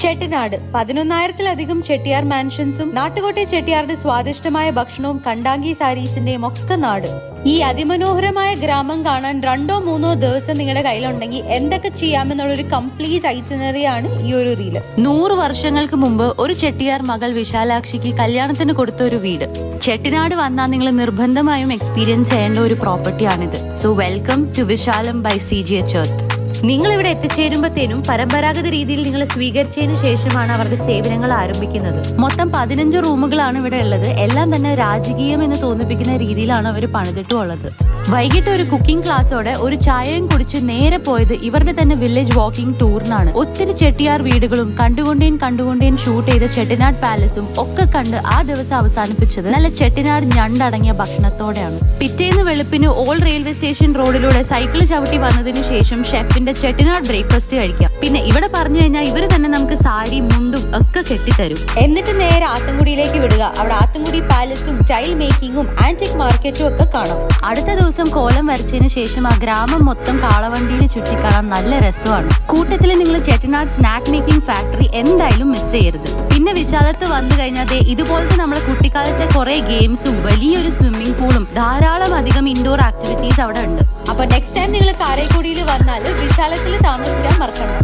ചെട്ടിനാട്. പതിനൊന്നായിരത്തിലധികം ചെട്ടിയാർ മാൻഷൻസും നാട്ടുകോട്ടെ ചെട്ടിയാറുടെ സ്വാദിഷ്ടമായ ഭക്ഷണവും കണ്ടാങ്കി സാരീസിന്റെയും ഒക്കെ നാട്. ഈ അതിമനോഹരമായ ഗ്രാമം കാണാൻ രണ്ടോ മൂന്നോ ദിവസം നിങ്ങളുടെ കയ്യിലുണ്ടെങ്കിൽ എന്തൊക്കെ ചെയ്യാമെന്നുള്ള ഒരു കംപ്ലീറ്റ് ഐറ്റിനറി ആണ് ഈ ഒരു റീൽ നൂറ് വർഷങ്ങൾക്ക് മുമ്പ് ഒരു ചെട്ടിയാർ മകൾ വിശാലാക്ഷിക്ക് കല്യാണത്തിന് കൊടുത്ത ഒരു വീട്. ചെട്ടിനാട് വന്നാൽ നിങ്ങൾ നിർബന്ധമായും എക്സ്പീരിയൻസ് ചെയ്യേണ്ട ഒരു പ്രോപ്പർട്ടിയാണിത് so welcome to Vishalam by C G H earth നിങ്ങൾ ഇവിടെ എത്തിച്ചേരുമ്പോഴത്തേനും പരമ്പരാഗത രീതിയിൽ നിങ്ങൾ സ്വീകരിച്ചതിന് ശേഷമാണ് അവരുടെ സേവനങ്ങൾ ആരംഭിക്കുന്നത്. മൊത്തം പതിനഞ്ച് റൂമുകളാണ് ഇവിടെ ഉള്ളത്. എല്ലാം തന്നെ രാജകീയം എന്ന് തോന്നിപ്പിക്കുന്ന രീതിയിലാണ് അവർ പണിതിട്ടുള്ളത്. വൈകിട്ട് ഒരു കുക്കിംഗ് ക്ലാസ്സോടെ ഒരു ചായയും കുടിച്ച് നേരെ പോയത് ഇവരുടെ തന്നെ വില്ലേജ് വാക്കിംഗ് ടൂറിനാണ്. ഒത്തിരി ചെട്ടിയാർ വീടുകളും കണ്ടുകൊണ്ടേൻ കണ്ടുകൊണ്ടേൻ ഷൂട്ട് ചെയ്ത ചെട്ടിനാട് പാലസും ഒക്കെ കണ്ട് ആ ദിവസം അവസാനിപ്പിച്ചത് നല്ല ചെട്ടിനാട് ഞണ്ടടങ്ങിയ ഭക്ഷണത്തോടെയാണ്. പിറ്റേന്ന് വെളുപ്പിന് ഓൾഡ് റെയിൽവേ സ്റ്റേഷൻ റോഡിലൂടെ സൈക്കിൾ ചവിട്ടി വന്നതിന് ശേഷം ഷെഫിന്റെ ചെട്ടിനാട് ബ്രേക്ക്ഫാസ്റ്റ് കഴിക്കാം. പിന്നെ ഇവിടെ പറഞ്ഞു കഴിഞ്ഞാൽ ഇവർ തന്നെ നമുക്ക് സാരി മുണ്ടും ഒക്കെ കെട്ടിത്തരും. എന്നിട്ട് നേരെ ആത്തൻകുടിയിലേക്ക് വിടുക. അവിടെ ആത്തൻകുടി പാലസും ടൈൽ മേക്കിംഗും ആന്റിക് മാർക്കറ്റും ഒക്കെ കാണാം. അടുത്ത ദിവസം കോലം വരച്ചതിന് ശേഷം ആ ഗ്രാമം മൊത്തം കാളവണ്ടിയിൽ ചുറ്റിക്കാണാൻ നല്ല രസമാണ്. കൂട്ടത്തിൽ നിങ്ങൾ ചെട്ടിനാട് സ്നാക്ക് മേക്കിംഗ് ഫാക്ടറി എന്തായാലും മിസ് ചെയ്യരുത്. പിന്നെ വിശാലത്ത് വന്നു കഴിഞ്ഞാൽ ഇതുപോലത്തെ നമ്മുടെ കുട്ടിക്കാലത്തെ കുറെ ഗെയിംസും വലിയൊരു സ്വിമ്മിംഗ് പൂളും ധാരാളം അധികം ഇൻഡോർ ആക്ടിവിറ്റീസ് അവിടെ ഉണ്ട്. അപ്പൊ നെക്സ്റ്റ് ടൈം നിങ്ങൾ കാരേക്കുടിയിൽ വന്നാൽ വിശാലത്തിൽ താമസിക്കാൻ മറക്കണം